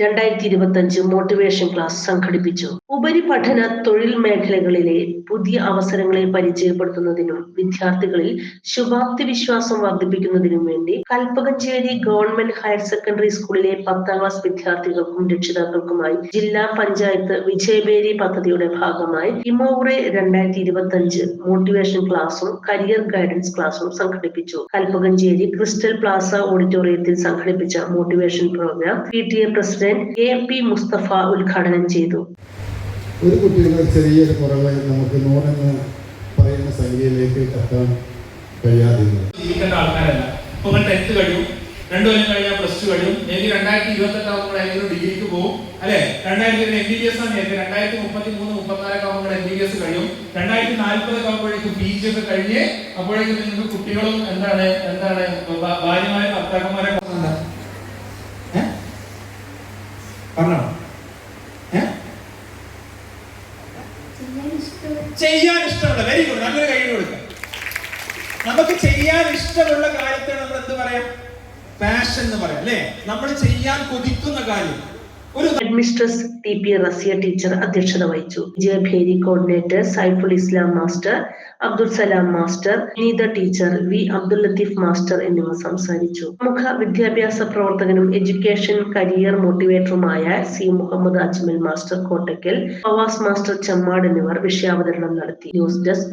രണ്ടായിരത്തി ഇരുപത്തി അഞ്ച് മോട്ടിവേഷൻ ക്ലാസ് സംഘടിപ്പിച്ചു. ഉപരിപഠന തൊഴിൽ മേഖലകളിലെ പുതിയ അവസരങ്ങളെ പരിചയപ്പെടുത്തുന്നതിനും വിദ്യാർത്ഥികളിൽ ശുഭാപ്തി വിശ്വാസം വർദ്ധിപ്പിക്കുന്നതിനും വേണ്ടി കൽപ്പകഞ്ചേരി ഗവൺമെന്റ് ഹയർ സെക്കൻഡറി സ്കൂളിലെ പത്താം ക്ലാസ് വിദ്യാർത്ഥികൾക്കും രക്ഷിതാക്കൾക്കുമായി ജില്ലാ പഞ്ചായത്ത് വിജയബേരി പദ്ധതിയുടെ ഭാഗമായി ഇമോറെ രണ്ടായിരത്തി ഇരുപത്തി അഞ്ച് മോട്ടിവേഷൻ ക്ലാസും കരിയർ ഗൈഡൻസ് ക്ലാസും സംഘടിപ്പിച്ചു. കൽപ്പകഞ്ചേരി ക്രിസ്റ്റൽ പ്ലാസ ഓഡിറ്റോറിയത്തിൽ സംഘടിപ്പിച്ച motivation program P T A president A P Mustafa ഉദ്ഘാടനം ചെയ്തു. ഒരു കുട്ടിയുടെ ചെറിയൊരു കുറവ് നമുക്ക് നൂറെന്ന് പറയുന്ന സംഖ്യയിലേക്ക് എത്താൻ കഴിയാതിരുന്നു. ജീവിക്കേണ്ട ആൾക്കാരല്ല. ഇപ്പൊ ടെൻത്ത് കഴിയും. രണ്ടു കൊല്ലം കഴിഞ്ഞാൽ പ്ലസ് ടു കഴിയും. എനിക്ക് രണ്ടായിരത്തി ഇരുപത്തെട്ട് ആകുമ്പോൾ ഏതെങ്കിലും ഡിഗ്രിക്ക് പോകും. അല്ലെ? രണ്ടായിരത്തി എം ബി ബി എസ് ആണ് എനിക്ക് രണ്ടായിരത്തി മുപ്പത്തി മൂന്ന് മുപ്പത്തിനാലൊക്കെ ആകുമ്പോൾ എം ബി ബി എസ് കഴിയും രണ്ടായിരത്തി നാല്പതൊക്കെ ആകുമ്പോഴേക്കും പി ജി ഒക്കെ കഴിഞ്ഞ് അപ്പോഴേക്കും നിങ്ങൾക്ക് കുട്ടികളും എന്താണ് എന്താണ് ഭാര്യമാരും ഭർത്താക്കന്മാരെ ചെയ്യാൻ ഇഷ്ടമുള്ള വെരി ഗുഡ് നല്ലൊരു കൈ കൊടുക്കാം. നമുക്ക് ചെയ്യാൻ ഇഷ്ടമുള്ള കാര്യത്തെ നമ്മൾ എന്ത് പറയാം? പാഷൻ എന്ന് പറയാം അല്ലേ? നമ്മൾ ചെയ്യാൻ കൊതിക്കുന്ന കാര്യം. Headmistress T P Raziya teacher അധ്യക്ഷത വഹിച്ചു. Jayabheri coordinator Saiful Islam master Abdul Salam master Neetha teacher V Abdul Latheef master എന്നിവർ സംസാരിച്ചു. പ്രമുഖ വിദ്യാഭ്യാസ പ്രവർത്തകനും education career മോട്ടിവേറ്ററുമായ C Muhammad Ajmal master Kottakkal Fawas master Chemmad എന്നിവർ വിഷയാവതരണം നടത്തി. News desk